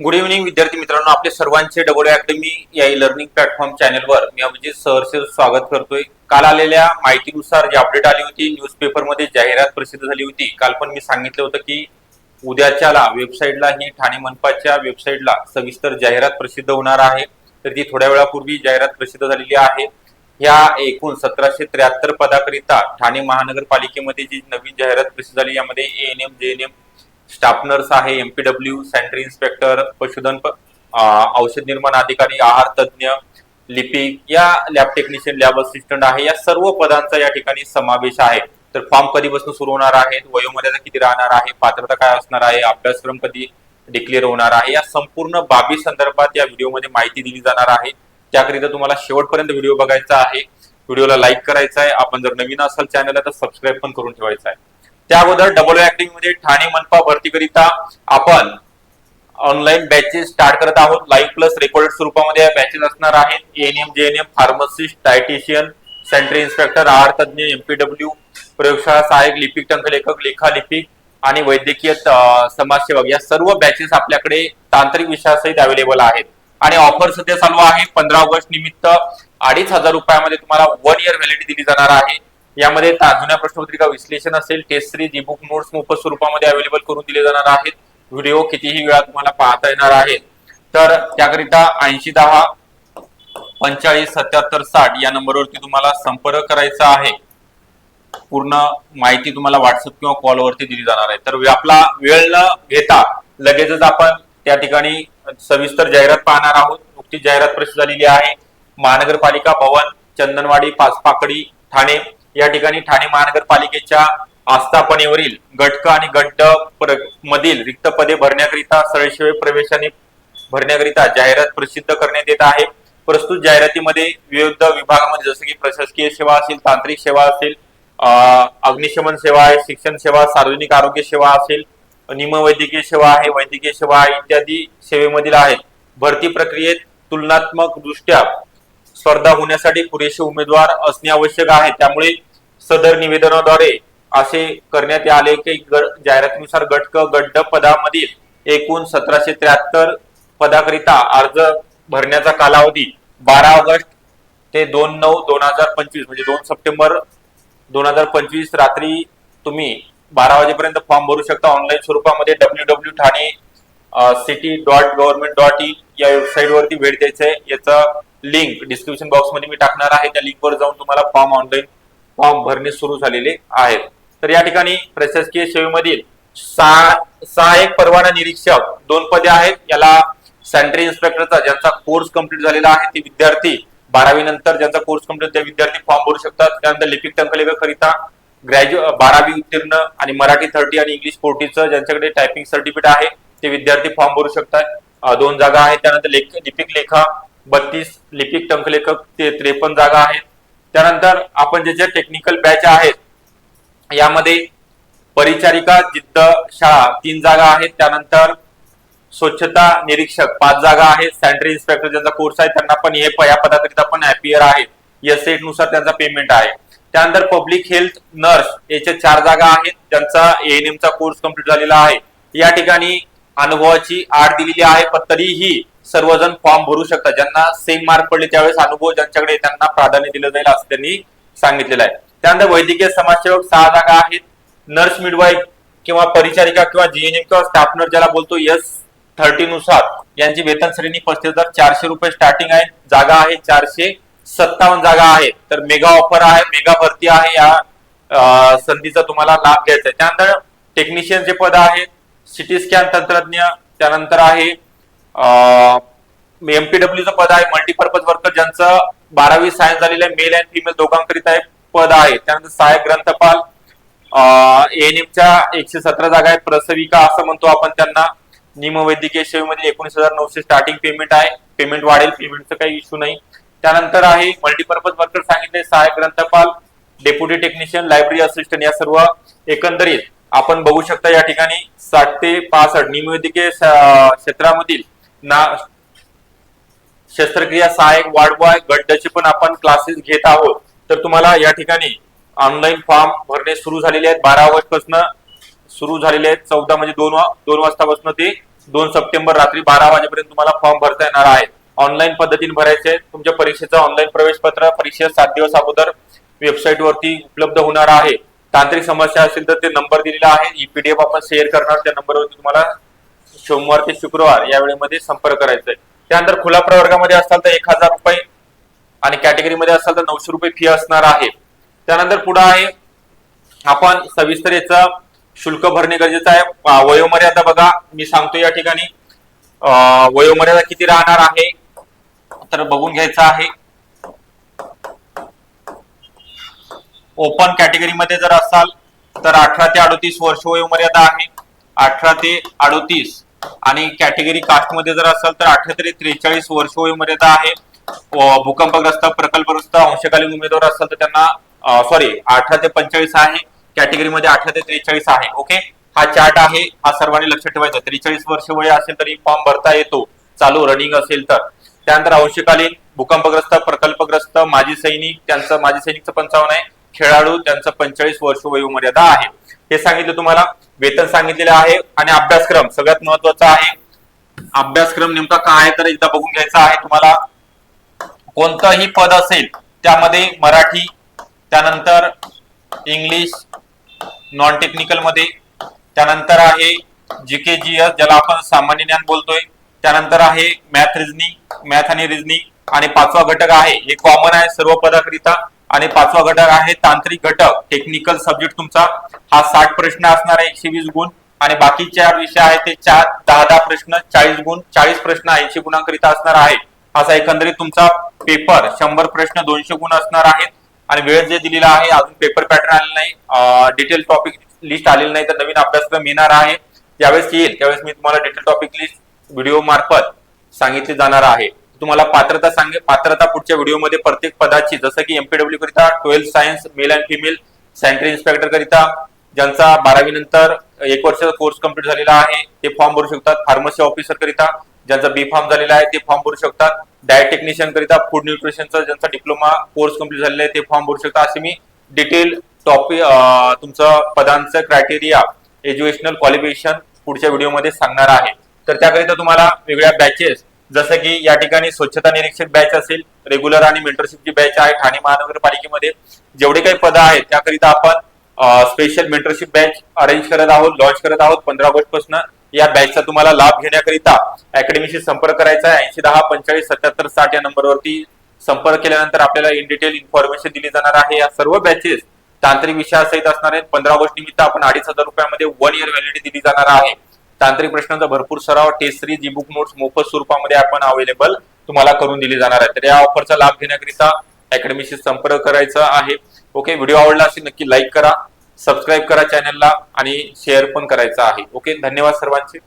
Good evening विद्यार्थी मित्रांनो. आपले सर्वांचे डबल अकॅडमी या लर्निंग प्लॅटफॉर्म चॅनलवर मी अभिजित सहर्ष स्वागत करतोय. काल आलेल्या माहितीनुसार जी अपडेट आली होती न्यूजपेपरमध्ये जाहिरात प्रसिद्ध झाली होती. काल पण मी सांगितलं होतं की उद्याच्याला वेबसाईटला ही ठाणे मनपाच्या वेबसाईटला सविस्तर जाहिरात प्रसिद्ध होणार आहे. तर ती थोड्या वेळापूर्वी जाहिरात प्रसिद्ध झालेली आहे. या एकूण सतराशे त्र्याहत्तर पदाकरिता ठाणे महानगरपालिकेमध्ये जी नवीन जाहिरात प्रसिद्ध झाली यामध्ये एएनएम जेएनएम स्टाफ नर्स आहे एमपीडब्ल्यू सॅनिटरी इन्स्पेक्टर पशुधन औषध निर्माण अधिकारी आहार तज्ज्ञ लिपिक या लॅब टेक्निशियन लॅब असिस्टंट आहे. या सर्व पदांचा या ठिकाणी समावेश आहे. तर फॉर्म कधीपासून सुरू होणार आहे वयोमर्यादा किती राहणार आहे? पात्रता काय असणार आहे? अभ्यासक्रम कधी डिक्लेअर होणार आहे? या संपूर्ण बाबी संदर्भात या व्हिडिओमध्ये माहिती दिली जाणार आहे. त्याकरिता तुम्हाला शेवटपर्यंत व्हिडिओ बघायचा आहे. व्हिडिओला लाईक करायचा आहे. आपण जर नवीन असाल चॅनलला तर सबस्क्राईब पण करून ठेवायचा आहे. त्या अगोदर डबल अकॅडमी मध्ये ठाणे मनपा भरतीकरिता आपण ऑनलाईन बॅचेस स्टार्ट करत आहोत. लाईव्ह प्लस रेकॉर्डेड स्वरूपामध्ये या बॅचेस असणार आहेत. ANM GNM pharmacist dietitian sanitary inspector आहार तज्ज्ञ एमपीडब्ल्यू प्रयोगशाळा सहाय्यक लिपिक टंकलेखक लेखा लिपिक आणि वैद्यकीय समाजसेवक. या सर्व बॅचेस आपल्याकडे तांत्रिक विषयासहित अवेलेबल आहेत. आणि ऑफर सध्या चालू आहे. पंधरा ऑगस्ट निमित्त अडीच हजार रुपयामध्ये तुम्हाला वन इयर व्हॅलिडिटी दिली जाणार आहे. यामध्ये जुन्या प्रश्नपत्रिका विश्लेषण असेल. Test series e book notes मोफत स्वरूपामध्ये अवेलेबल करून दिले जाणार आहेत. व्हिडिओ कितीही वेळा तुम्हाला पाहता येणार आहे. तर त्याकरिता ऐंशी दहा पंचाळीस सत्याहत्तर साठ या नंबरवरती तुम्हाला संपर्क करायचा आहे. पूर्ण माहिती तुम्हाला व्हॉट्सअप किंवा कॉलवरती दिली जाणार आहे. तर आपला वेळ न घेता लगेचच आपण त्या ठिकाणी सविस्तर जाहिरात पाहणार आहोत. नुकतीच जाहिरात प्रसिद्ध झालेली आहे. महानगरपालिका भवन चंदनवाडी पाचपाकडी ठाणे या ठिकाणी ठाणे महानगरपालिकेच्या आस्थापनेवरील गटक आणि गट मधील रिक्त पदे भरण्याकरिता सरळसेवे प्रवेशाने भरण्याकरिता जाहिरात प्रसिद्ध करण्यात येत आहे. प्रस्तुत जाहिरातीमध्ये विविध विभागामध्ये जसं की प्रशासकीय सेवा असेल तांत्रिक सेवा असेल अग्निशमन सेवा आहे शिक्षण सेवा सार्वजनिक आरोग्य सेवा असेल निमवैद्यकीय सेवा आहे वैद्यकीय सेवा आहे इत्यादी सेवेमधील आहेत. भरती प्रक्रियेत तुलनात्मक दृष्ट्या स्पर्धा होण्यासाठी पुरेसे उमेदवार असणे आवश्यक आहे. त्यामुळे सदर निवेदनाद्वारे असे करण्यात आले की ग- जाहिरातीनुसार गटक गड्ड पदामधील एकूण सतराशे त्र्याहत्तर पदाकरिता अर्ज भरण्याचा कालावधी बारा ऑगस्ट ते दोन नऊ दोन हजार पंचवीस म्हणजे दोन सप्टेंबर दोन हजार पंचवीस रात्री तुम्ही बारा वाजेपर्यंत फॉर्म भरू शकता. ऑनलाईन स्वरूपामध्ये W W Thane city dot government dot in या वेबसाईट वरती भेट द्यायचं आहे याचं लिंक डिस्क्रिप्शन बॉक्समध्ये मी टाकणार आहे. त्या लिंकवर जाऊन तुम्हाला फॉर्म ऑनलाईन फॉर्म भरणे सुरू झालेले आहेत तर या ठिकाणी प्रशासकीय सेवेमधील सहा सहाय्यक परवाना निरीक्षक दोन पदे आहेत. याला सॅनिटरी इन्स्पेक्टरचा ज्यांचा कोर्स कंप्लीट झालेला आहे ते विद्यार्थी बारावी नंतर ज्यांचा कोर्स कंप्लीट त्या विद्यार्थी फॉर्म भरू शकतात. त्यानंतर लिपिक टंकलेखकरिता ग्रॅज्युएट बारावी उत्तीर्ण आणि मराठी थर्टी आणि इंग्लिश फोर्टीचं ज्यांच्याकडे टायपिंग सर्टिफिकेट आहे ते विद्यार्थी फॉर्म भरू शकतात. दोन जागा आहेत. त्यानंतर लेख लिपिक लेखा बत्तीस लिपिक टंकलेखक ते त्रेपन्न जागा आहेत. त्यानंतर आपण जे जे टेक्निकल बॅच आहेत यामध्ये परिचारिका जिद्द शाळा तीन जागा आहेत. त्यानंतर स्वच्छता निरीक्षक पाच जागा आहेत. सॅनिटरी इन्स्पेक्टर ज्यांचा कोर्स आहे त्यांना पण हे प- या पदाकरिता पण ऍपियर आहे. एस एटनुसार त्यांचा पेमेंट आहे. त्यानंतर पब्लिक हेल्थ नर्स याच्या चार जागा आहेत. ज्यांचा एएनएम चा कोर्स कंप्लीट झालेला आहे. या ठिकाणी अनुभवाची आड दिलेली आहे पण तरीही सर्वजण फॉर्म भरू शकतात. ज्यांना सेम मार्क पडले त्यावेळेस अनुभव ज्यांच्याकडे त्यांना प्राधान्य दिलं जाईल असं त्यांनी सांगितलेलं आहे. त्यानंतर वैद्यकीय समाजसेवक सहा जागा आहेत. नर्स मिडवाईफ किंवा परिचारिका किंवा जीएनएम किंवा स्टाफ नर्स ज्याला बोलतो एस थर्टी नुसार. यांची वेतन श्रेणी पस्तीस हजार चारशे रुपये स्टार्टिंग आहे. जागा आहे चारशे सत्तावन्न जागा आहे तर मेगा ऑफर आहे मेगा भरती आहे या संधीचा तुम्हाला लाभ घ्यायचा आहे. त्यानंतर टेक्निशियनचे पद आहेत सिटी स्कॅन तंत्रज्ञ त्यानंतर आहे एमपीडब्ल्यूचं पद आहे मल्टीपर्पज वर्कर ज्यांचं बारावी सायन्स झालेलं आहे मेल अँड फिमेल दोघांकरिता एक पद आहे. त्यानंतर सहाय्यक ग्रंथपाल एएनएमच्या एकशे सतरा जागा आहेत. प्रसविका असं म्हणतो आपण त्यांना. निमवैद्यकीय सेवेमध्ये एकोणीस हजार नऊशे स्टार्टिंग पेमेंट आहे. पेमेंट वाढेल पेमेंटचा काही इश्यू नाही. त्यानंतर आहे मल्टीपर्पज वर्कर सांगितले सहाय्यक ग्रंथपाल डेप्युटी टेक्निशियन लायब्ररी असिस्टंट या सर्व एकंदरीत. आपण बघू शकता या ठिकाणी साठ ते पासष्ट निमवैद्यकीय क्षेत्रामधील ना शस्त्रक्रिया सहाय्यक वाढवाय गड्डचे पण आपण क्लासेस घेत आहोत. तर तुम्हाला या ठिकाणी ऑनलाईन फॉर्म भरणे सुरू झालेले आहेत. बारा ऑगस्ट सुरू झालेले आहेत. चौदा म्हणजे दोन वा- दोन वाजतापासून ते दोन सप्टेंबर रात्री बारा वाजेपर्यंत तुम्हाला फॉर्म भरता येणार आहे ऑनलाईन पद्धतीने भरायचे तुमच्या परीक्षेचं ऑनलाईन प्रवेश पत्र परीक्षे सात दिवस अगोदर वेबसाईट वरती उपलब्ध होणार आहे. तांत्रिक समस्या असेल तर ते नंबर दिलेला आहे. ई पीडीएफ आपण शेअर करणार. त्या नंबरवरती तुम्हाला सोमवार ते शुक्रवार या वेळेमध्ये संपर्क करायचा आहे त्यानंतर खुला प्रवर्गामध्ये असाल तर एक हजार रुपये आणि कॅटेगरीमध्ये असाल तर नऊशे रुपये फी असणार आहे. त्यानंतर पुढे आहे आपण सविस्तर याचं शुल्क भरणे गरजेचं आहे. वयोमर्यादा बघा. मी सांगतो या ठिकाणी. वयोमर्यादा किती राहणार आहे? तर बघून घ्यायचं आहे. ओपन कॅटेगरीमध्ये जर असाल तर अठरा ते अडोतीस वर्ष वयोमर्यादा आहे. अठरा ते अडोतीस आणि कॅटेगरी कास्टमध्ये जर असाल तर अठरा ते त्रेचाळीस वर्ष वयोमर्यादा आहे. भूकंपग्रस्त प्रकल्पग्रस्त अंशकालीन उमेदवार असाल तर त्यांना सॉरी अठरा ते पंचेचाळीस आहे. कॅटेगरीमध्ये अठरा ते त्रेचाळीस आहे ओके हा चार्ट आहे हा सर्वांनी लक्षात ठेवायचा. त्रेचाळीस वर्ष वय असेल तरी फॉर्म भरता येतो. चालू रनिंग असेल तर. त्यानंतर अंशकालीन भूकंपग्रस्त प्रकल्पग्रस्त माजी सैनिक त्यांचं माजी सैनिकचं पंचावन्न आहे. खेळाडू त्यांचं पंचेचाळीस वर्ष वयोमर्यादा आहे. हे सांगितलं तुम्हाला वेतन सांगितलेलं आहे आणि अभ्यासक्रम सगळ्यात महत्त्वाचा आहे. अभ्यासक्रम नेमका काय आहे तर एकदा बघून घ्यायचा आहे. तुम्हाला कोणतंही पद असेल त्यामध्ये मराठी त्यानंतर इंग्लिश नॉन टेक्निकलमध्ये. त्यानंतर आहे जीके जी एस ज्याला आपण सामान्य ज्ञान बोलतोय. त्यानंतर आहे मॅथ रिजनिंग मॅथ आणि रिजनिंग आणि पाचवा घटक आहे हे कॉमन आहे सर्व पदाकरिता. आणि पाचवा घटक आहे तांत्रिक घटक. टेक्निकल सब्जेक्ट तुमचा हा साठ प्रश्न असणार आहे एकशे वीस गुण. आणि बाकी चार विषय आहेत ते चार दहा दहा प्रश्न चाळीस गुण चाळीस प्रश्न ऐंशी गुणांकरिता असणार आहे. असा एकंदरीत तुमचा पेपर शंभर प्रश्न दोनशे गुण असणार आहेत. आणि वेळ जे दिलेला आहे अजून पेपर पॅटर्न आलेला नाही. डिटेल टॉपिक लिस्ट आलेली नाही तर नवीन अभ्यासक्रम येणार आहे. ज्यावेळेस येईल त्यावेळेस मी तुम्हाला डिटेल टॉपिक लिस्ट व्हिडिओ मार्फत सांगितले जाणार आहे. तुम्हाला पात्रता सांगे पात्रता पुढच्या व्हिडिओमध्ये प्रत्येक पदाची जसं की एमपीडब्ल्यू करिता twelfth science male and female sanitary inspector करिता ज्यांचा बारावी नंतर एक वर्षाचा कोर्स कंप्लीट झालेला आहे ते फॉर्म भरू शकतात. फार्मसी ऑफिसर करिता ज्यांचा बी फॉर्म झालेला आहे ते फॉर्म भरू शकतात. डायट टेक्निशियन करिता फूड न्यूट्रिशनचा ज्यांचा डिप्लोमा कोर्स कंप्लीट झालेला आहे ते फॉर्म भरू शकता असे मी डिटेल टॉपिक तुमचं पदांचं क्रायटेरिया एज्युकेशनल क्वालिफिकेशन पुढच्या व्हिडिओमध्ये सांगणार आहे. तर त्याकरिता तुम्हाला वेगळ्या बॅचेस जसं की या ठिकाणी स्वच्छता निरीक्षक बॅच असेल रेग्युलर आणि मेंटरशिपची बॅच आहे ठाणे महानगरपालिकेमध्ये. जेवढे काही पदं आहेत त्याकरिता आपण स्पेशल मेंटरशिप बॅच अरेंज करत आहोत लॉन्च करत आहोत. पंधरा ऑगस्टपासून या बॅचचा तुम्हाला लाभ घेण्याकरिता अकॅडमीशी संपर्क करायचा आहे. ऐंशी दहा पंचेचाळीस सत्याहत्तर साठ या नंबरवरती संपर्क केल्यानंतर आपल्याला इन डिटेल इन्फॉर्मेशन दिली जाणार आहे. या सर्व बॅचेस तांत्रिक विषयासहित असणार आहेत. पंधरा ऑगस्ट निमित्त आपण अडीच हजार रुपयामध्ये वन इयर व्हॅलिडिटी दिली जाणार आहे. तांत्रिक प्रश्नांचा भरपूर सराव test series e book notes मोफत स्वरूपामध्ये आपण अवेलेबल तुम्हाला करून दिली जाणार आहे तर या ऑफरचा लाभ घेण्याकरिता अकॅडमीशी संपर्क करायचा आहे. ओके व्हिडिओ आवडला असेल नक्की लाईक करा सबस्क्राईब करा चॅनलला आणि शेअर पण करायचा आहे. ओके धन्यवाद सर्वांचे.